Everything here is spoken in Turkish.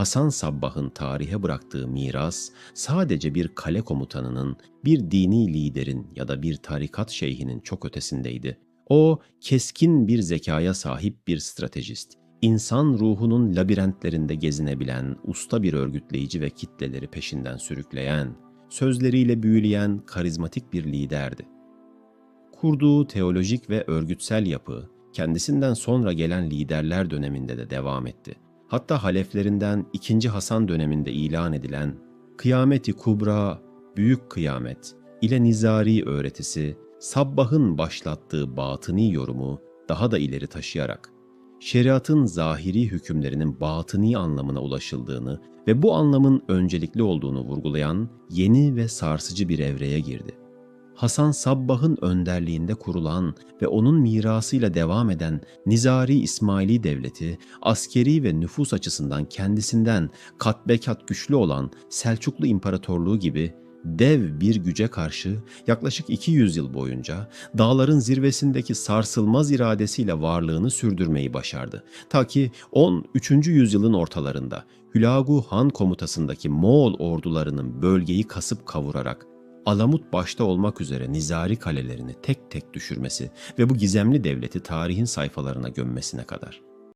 Hasan Sabbah'ın tarihe bıraktığı miras sadece bir kale komutanının, bir dini liderin ya da bir tarikat şeyhinin çok ötesindeydi. O keskin bir zekaya sahip bir stratejist, insan ruhunun labirentlerinde gezinebilen usta bir örgütleyici ve kitleleri peşinden sürükleyen, sözleriyle büyüleyen karizmatik bir liderdi. Kurduğu teolojik ve örgütsel yapı kendisinden sonra gelen liderler döneminde de devam etti. Hatta haleflerinden 2. Hasan döneminde ilan edilen Kıyameti Kubra, Büyük Kıyamet ile Nizari öğretisi Sabbah'ın başlattığı batıni yorumu daha da ileri taşıyarak şeriatın zahiri hükümlerinin batıni anlamına ulaşıldığını ve bu anlamın öncelikli olduğunu vurgulayan yeni ve sarsıcı bir evreye girdi. Hasan Sabbah'ın önderliğinde kurulan ve onun mirasıyla devam eden Nizari İsmaili Devleti, askeri ve nüfus açısından kendisinden katbekat güçlü olan Selçuklu İmparatorluğu gibi dev bir güce karşı yaklaşık 200 yıl boyunca dağların zirvesindeki sarsılmaz iradesiyle varlığını sürdürmeyi başardı. Ta ki 13. yüzyılın ortalarında Hülagu Han komutasındaki Moğol ordularının bölgeyi kasıp kavurarak Alamut başta olmak üzere nizari kalelerini tek tek düşürmesi ve bu gizemli devleti tarihin sayfalarına gömmesine kadar.